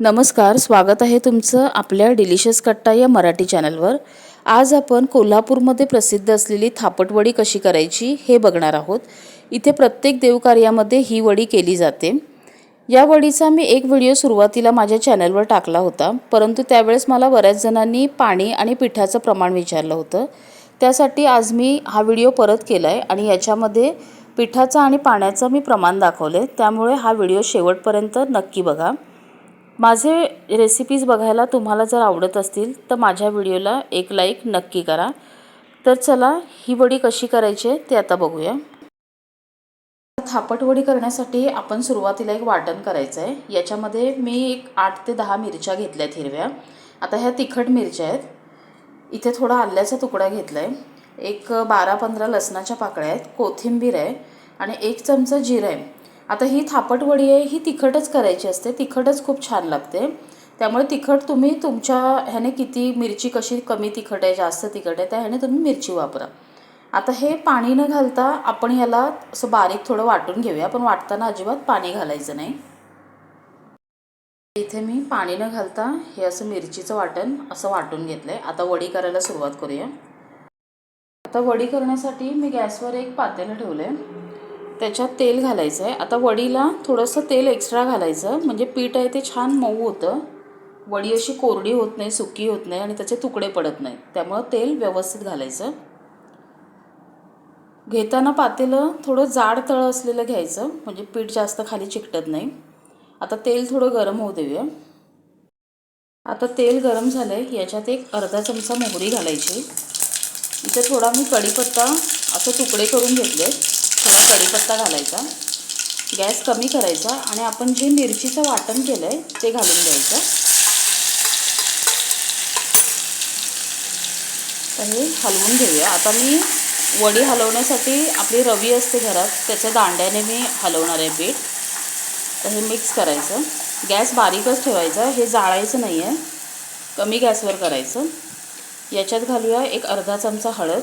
नमस्कार स्वागत आहे तुमचं आपल्या डिलिशियस कट्टा या मराठी चॅनलवर. आज आपण कोल्हापूरमध्ये प्रसिद्ध असलेली थापटवडी कशी करायची हे बघणार आहोत. इथे प्रत्येक देवकार्यामध्ये ही वडी केली जाते. या वडीचा मी एक व्हिडिओ सुरुवातीला माझ्या चॅनलवर टाकला होता परंतु त्यावेळेस मला बऱ्याच जणांनी पाणी आणि पिठाचं प्रमाण विचारलं होतं. त्यासाठी आज मी हा व्हिडिओ परत केला आहे आणि याच्यामध्ये पिठाचं आणि पाण्याचं मी प्रमाण दाखवले त्यामुळे हा व्हिडिओ शेवटपर्यंत नक्की बघा. माझे रेसिपीज बघायला तुम्हाला जर आवडत असतील तर माझ्या व्हिडिओला एक लाईक नक्की करा. तर चला ही वडी कशी करायची आहे ते आता बघूया. थापट वडी करण्यासाठी आपण सुरुवातीला एक वाटण करायचं आहे याच्यामध्ये मी एक आठ ते दहा मिरच्या घेतल्यात हिरव्या. आता ह्या तिखट मिरच्या आहेत. इथे थोडा आल्याचा तुकडा घेतला आहे एक बारा पंधरा लसणाच्या पाकळ्या आहेत. कोथिंबीर आहे. आणि एक चमचा जिरं आहे. आता ही थापटवडी आहे ही तिखटच करायची असते. तिखटच खूप छान लागते. त्यामुळे तिखट तुम्ही तुमच्या ह्याने किती मिरची कशी कमी तिखट आहे जास्त तिखट आहे त्या ह्याने तुम्ही मिरची वापरा. आता हे पाणी न घालता आपण याला असं बारीक थोडं वाटून घेऊया. पण वाटताना अजिबात पाणी घालायचं नाही. इथे मी पाणी न घालता हे असं मिरचीचं वाटण असं वाटून घेतलं आहे आता वडी करायला सुरुवात करूया. आता वडी करण्यासाठी मी गॅसवर एक पातेलं ठेवलं आहे त्याच्यात तेल घालायचं आहे आता वडीला थोडंसं तेल एक्स्ट्रा घालायचं. म्हणजे पीठ आहे ते छान मऊ होतं. वडी अशी कोरडी होत नाही सुकी होत नाही आणि त्याचे तुकडे पडत नाहीत त्यामुळं तेल व्यवस्थित घालायचं. घेताना पातेलं थोडं जाड तळं असलेलं घ्यायचं. म्हणजे पीठ जास्त खाली चिकटत नाही. आता तेल थोडं गरम होऊ देऊया. आता तेल गरम झालं आहे याच्यात एक अर्धा चमचा मोहरी घालायची. इथे थोडा मी कढीपत्ता असं तुकडे करून घेतले थोडा कढीपत्ता घालायचा. गॅस कमी करायचा आणि आपण जे मिरचीचं वाटण केलं आहे ते घालून द्यायचं तर हे हलवून घेऊया. आता मी वडी हलवण्यासाठी आपली रवी असते घरात त्याच्या दांड्याने मी हलवणार आहे पीठ. तर हे मिक्स करायचं. गॅस बारीकच ठेवायचा हे जाळायचं नाही आहे कमी गॅसवर करायचं. याच्यात घालूया एक अर्धा चमचा हळद.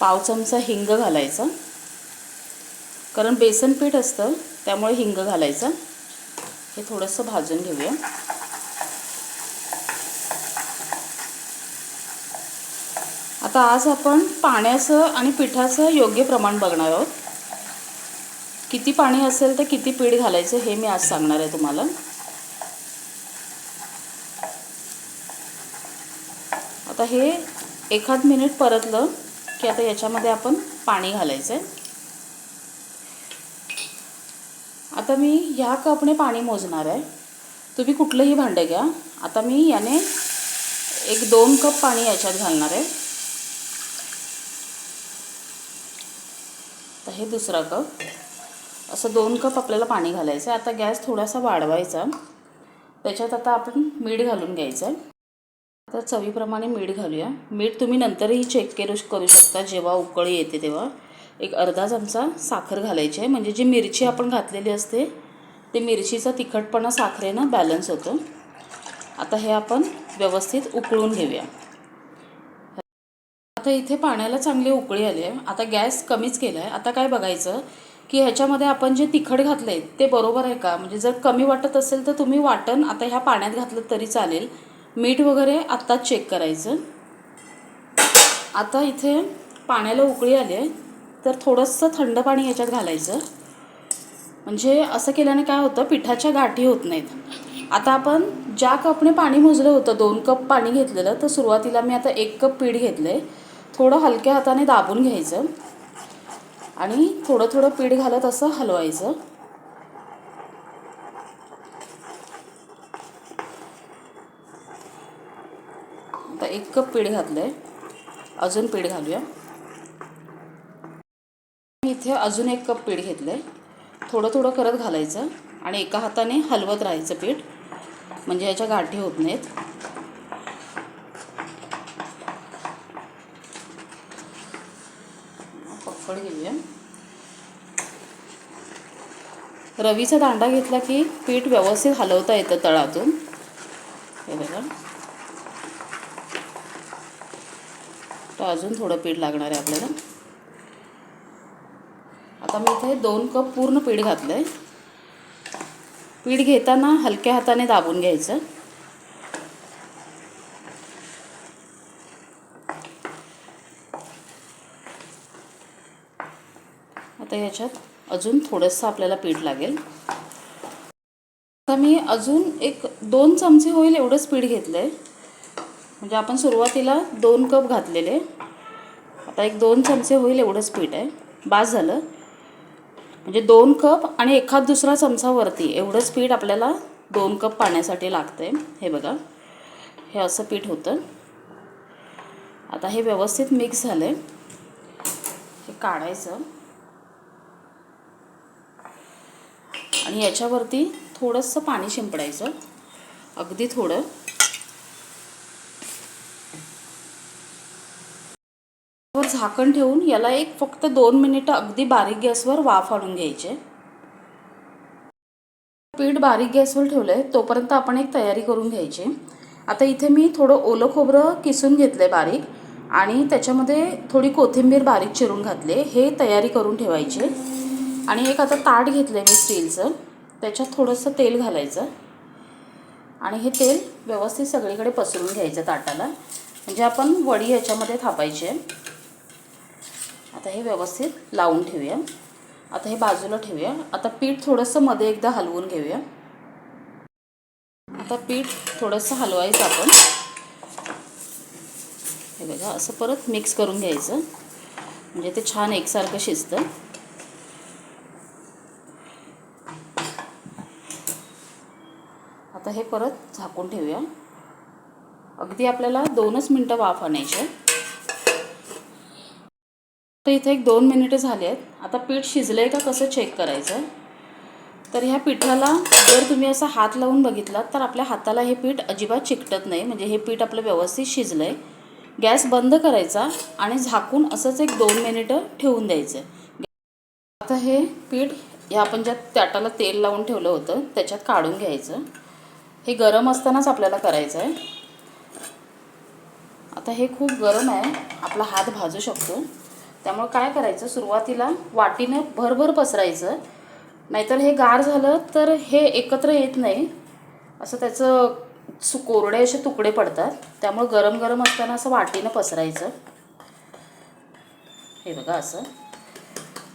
पाव चमचा हिंग घालायचा. कारण बेसन पीठ असतं त्यामुळे हिंग घालायचं. हे थोडंसं भाजून घेऊया. आता आज आपण पाण्याचं आणि पिठाचं योग्य प्रमाण बघणार आहोत. किती पाणी असेल तर किती पीठ घालायचं हे मी आज सांगणार आहे तुम्हाला. आता हे एखाद मिनिट परतलं. की आता याच्यामध्ये आपण पाणी घालायचं आहे आता मी ह्या कपने पाणी मोजणार आहे. तुम्ही कुठलंही भांडं घ्या. आता मी याने एक दोन कप पाणी याच्यात घालणार आहे. तर हे दुसरा कप. असं दोन कप आपल्याला पाणी घालायचं आहे आता गॅस थोडासा वाढवायचा. त्याच्यात आता आपण मीठ घालून घ्यायचं आहे आता चवीप्रमाणे मीठ घालूया. मीठ तुम्ही नंतरही चेक करू करू शकता. जेव्हा उकळी येते तेव्हा. एक अर्धा चमचा साखर घालायची आहे. म्हणजे जी मिरची आपण घातलेली असते ते मिरचीचा तिखटपणा साखरेनं बॅलन्स होतो. आता हे आपण व्यवस्थित उकळून घेऊया. आता इथे पाण्याला चांगली उकळी आली आहे. आता गॅस कमीच केला आहे आता काय बघायचं की ह्याच्यामध्ये आपण जे तिखट घातलं आहे ते बरोबर आहे का? म्हणजे जर कमी वाटत असेल तर तुम्ही वाटण आता ह्या पाण्यात घातलं तरी चालेल. मीठ वगैरे आत्ताच चेक करायचं. आता इथे पाण्याला उकळी आली आहे तर थोडंसं थंड पाणी याच्यात घालायचं. म्हणजे असं केल्याने काय होतं पिठाच्या गाठी होत नाहीत. आता आपण ज्या कपने पाणी मोजलं होतं दोन कप पाणी घेतलेलं तर सुरुवातीला मी आता एक कप पीठ घेतलं आहे थोडं हलक्या हाताने दाबून घ्यायचं. आणि थोडं थोडं पीठ घालत असं हलवायचं आता एक कप पीठ घातलं आहे अजून पीठ घालूया. इथे अजून एक कप पीठ घेतलं आहे थोडं थोडं करत घालायचं आणि एका हाताने हलवत राहायचं पीठ. म्हणजे याच्या गाठी होत नाहीत. पकड घेऊया. रवीचा दांडा घेतला की पीठ व्यवस्थित हलवता येतं तळातून हे बघा तर अजून थोडं पीठ लागणार आहे आपल्याला. आता मी इथे दोन कप पूर्ण पीठ घातलं आहे पीठ घेताना हलक्या हाताने दाबून घ्यायचं. आता ह्याच्यात अजून थोडंसं आपल्याला पीठ लागेल. आता मी अजून एक दोन चमचे होईल एवढंच पीठ घेतलं आहे म्हणजे आपण सुरुवातीला दोन कप घातलेले. आता एक दोन चमचे होईल एवढंच पीठ आहे. बास झालं. म्हणजे दोन कप आणि एखाद दुसरा चमचा वरती एवढंच पीठ आपल्याला दोन कप पाण्यासाठी लागतं आहे हे बघा. हे असं पीठ होतं. आता हे व्यवस्थित मिक्स झालं आहे हे काढायचं. आणि याच्यावरती थोडंसं पाणी शिंपडायचं. अगदी थोडं वर झाकण ठेवून याला एक फक्त दोन मिनिटं अगदी बारीक गॅसवर वाफ आणून घ्यायचे. पीठ बारीक गॅसवर ठेवलं आहे तोपर्यंत आपण एक तयारी करून घ्यायची. आता इथे मी थोडं ओलं खोबरं किसून घेतलं आहे बारीक आणि त्याच्यामध्ये थोडी कोथिंबीर बारीक चिरून घातले हे तयारी करून ठेवायचे. आणि एक आता ताट घेतलं आहे मी स्टीलचं. त्याच्यात थोडंसं तेल घालायचं. आणि हे तेल व्यवस्थित सगळीकडे पसरून घ्यायचं ताटाला. म्हणजे आपण वडी याच्यामध्ये थापायची. आहे आता हे व्यवस्थित लावून ठेवूया. आता हे बाजूला ठेवूया. आता पीठ थोडंसं मध्ये एकदा हलवून घेऊया. आता पीठ थोडंसं हलवायचं आपण. हे बघा असं परत मिक्स करून घ्यायचं. म्हणजे ते छान एकसारखं शिजतं. आता हे परत झाकून ठेवूया. अगदी आपल्याला दोनच मिनटं वाफ आणायचे आहे. तर इथे एक दोन मिनिटं झाले आहेत. आता पीठ शिजलं आहे का कसं चेक करायचं? तर ह्या पिठाला जर तुम्ही असा हात लावून बघितलात तर आपल्या हाताला हे पीठ अजिबात चिकटत नाही. म्हणजे हे पीठ आपलं व्यवस्थित शिजलं आहे गॅस बंद करायचा आणि झाकून असंच एक दोन मिनिटं ठेवून द्यायचं. आता हे पीठ हे आपण ज्या ताटाला तेल लावून ठेवलं होतं त्याच्यात काढून घ्यायचं. हे गरम असतानाच आपल्याला करायचं आहे. आता हे खूप गरम आहे. आपला हात भाजू शकतो. त्यामुळे काय करायचं सुरुवातीला वाटीने भरभर पसरायचं. नाहीतर हे गार झालं तर हे एकत्र येत नाही. असं त्याचं सु कोरडे असे तुकडे पडतात. त्यामुळे गरम गरम असताना असं वाटीनं पसरायचं. हे बघा असं.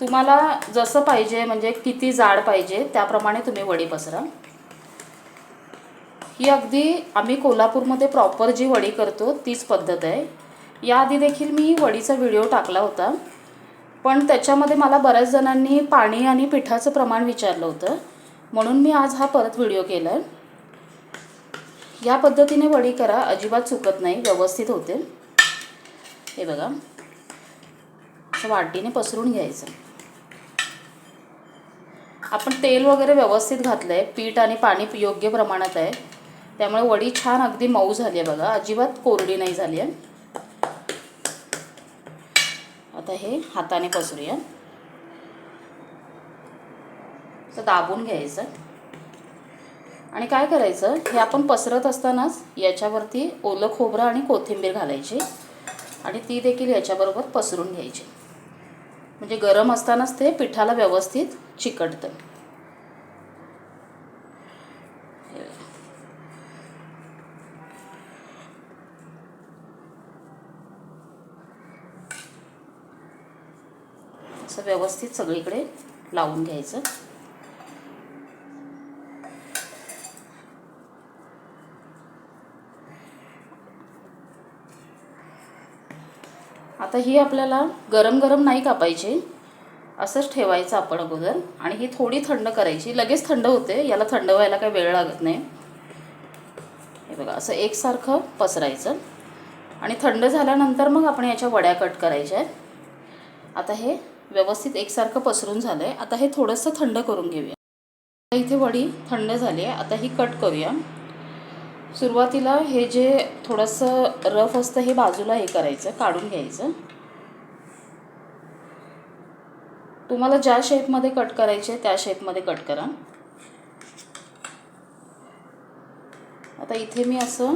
तुम्हाला जसं पाहिजे म्हणजे किती जाड पाहिजे त्याप्रमाणे तुम्ही वडी पसरा. ही अगदी आम्ही कोल्हापूरमध्ये प्रॉपर जी वडी करतो तीच पद्धत आहे. याआधी देखील मी वडीचा व्हिडिओ टाकला होता. पण त्याच्यामध्ये मला बऱ्याच जणांनी पाणी आणि पिठाचं प्रमाण विचारलं होतं. म्हणून मी आज हा परत व्हिडिओ केला आहे या पद्धतीने वडी करा अजिबात चुकत नाही व्यवस्थित होते. हे बघा. असं वाटीने पसरून घ्यायचं. आपण तेल वगैरे व्यवस्थित घातलं आहे पीठ आणि पाणी योग्य प्रमाणात आहे. त्यामुळे वडी छान अगदी मऊ झाली आहे बघा. अजिबात कोरडी नाही झाली आहे. आता हे हाताने पसरूया. तर दाबून घ्यायचं. आणि काय करायचं? हे आपण पसरत असतानाच याच्यावरती ओलं खोबरं आणि कोथिंबीर घालायची. आणि ती देखील याच्याबरोबर पसरून घ्यायची. म्हणजे गरम असतानाच ते पिठाला व्यवस्थित चिकटतं. असं व्यवस्थित सगळीकडे लावून घ्यायचं. आता ही आपल्याला गरम गरम नाही कापायची. असंच ठेवायचं आपण अगोदर. आणि ही थोडी थंड करायची. लगेच थंड होते. याला थंड व्हायला काही वेळ लागत नाही. हे बघा असं एकसारखं पसरायचं. आणि थंड झाल्यानंतर मग आपण याच्या वड्या कट करायच्या आहेत. आता हे व्यवस्थित एकसारखं पसरून झालं आहे आता हे थोडंसं थंड करून घेऊया. आता इथे वडी थंड झाली आहे. आता ही कट करूया. सुरुवातीला हे जे थोडंसं रफ असतं हे बाजूला हे करायचं काढून घ्यायचं. तुम्हाला ज्या शेपमध्ये कट करायचे त्या शेपमध्ये कट करा. आता इथे मी असं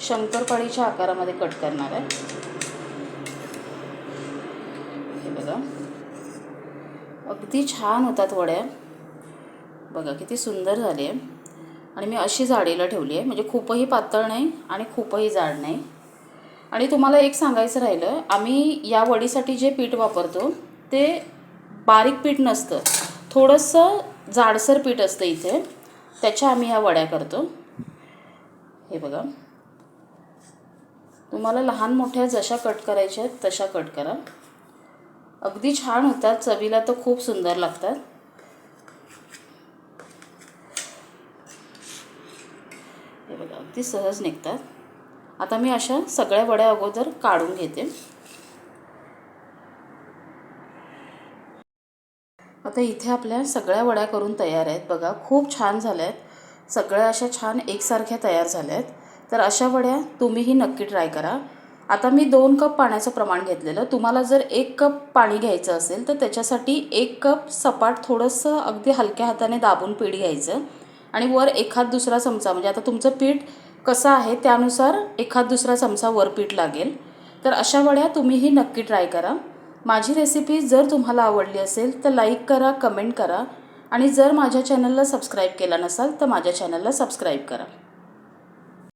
शंकरपाळीच्या आकारामध्ये कट करणार आहे हे बघा. अगदी छान होतात वड्या. बघा किती सुंदर झाली आहे. आणि मी अशी जाडीला ठेवली आहे. म्हणजे खूपही पातळ नाही आणि खूपही जाड नाही. आणि तुम्हाला एक सांगायचं राहिलं आम्ही या वडीसाठी जे पीठ वापरतो ते बारीक पीठ नसतं. थोडंसं जाडसर पीठ असतं इथे. त्याच्या आम्ही ह्या वड्या करतो. हे बघा. तुम्हाला लहान मोठ्या जशा कट करायच्या आहेत तशा कट करा. अगदी छान होतात. चवीला तर खूप सुंदर लागतात. हे बघा अगदी सहज निघतात. आता मी अशा सगळ्या वड्या अगोदर काढून घेते. आता इथे आपल्या सगळ्या वड्या करून तयार आहेत. बघा खूप छान झाल्या आहेत सगळ्या अशा छान एकसारख्या तयार झाल्या आहेत तर अशा वड्या तुम्हीही नक्की ट्राय करा. आता मी दोन कप पाण्याचं प्रमाण घेतलेलं. तुम्हाला जर एक कप पाणी घ्यायचं असेल तर त्याच्यासाठी एक कप सपाट थोडंसं अगदी हलक्या हाताने दाबून पीठ घ्यायचं. आणि वर एखाद दुसरा चमचा म्हणजे आता तुमचं पीठ कसं आहे त्यानुसार एखाद दुसरा चमचा वर पीठ लागेल. तर अशा वड्या तुम्हीही नक्की ट्राय करा. माझी रेसिपी जर तुम्हाला आवडली असेल तर लाईक करा कमेंट करा. आणि जर माझ्या चॅनलला सबस्क्राईब केला नसाल तर माझ्या चॅनलला सबस्क्राईब करा.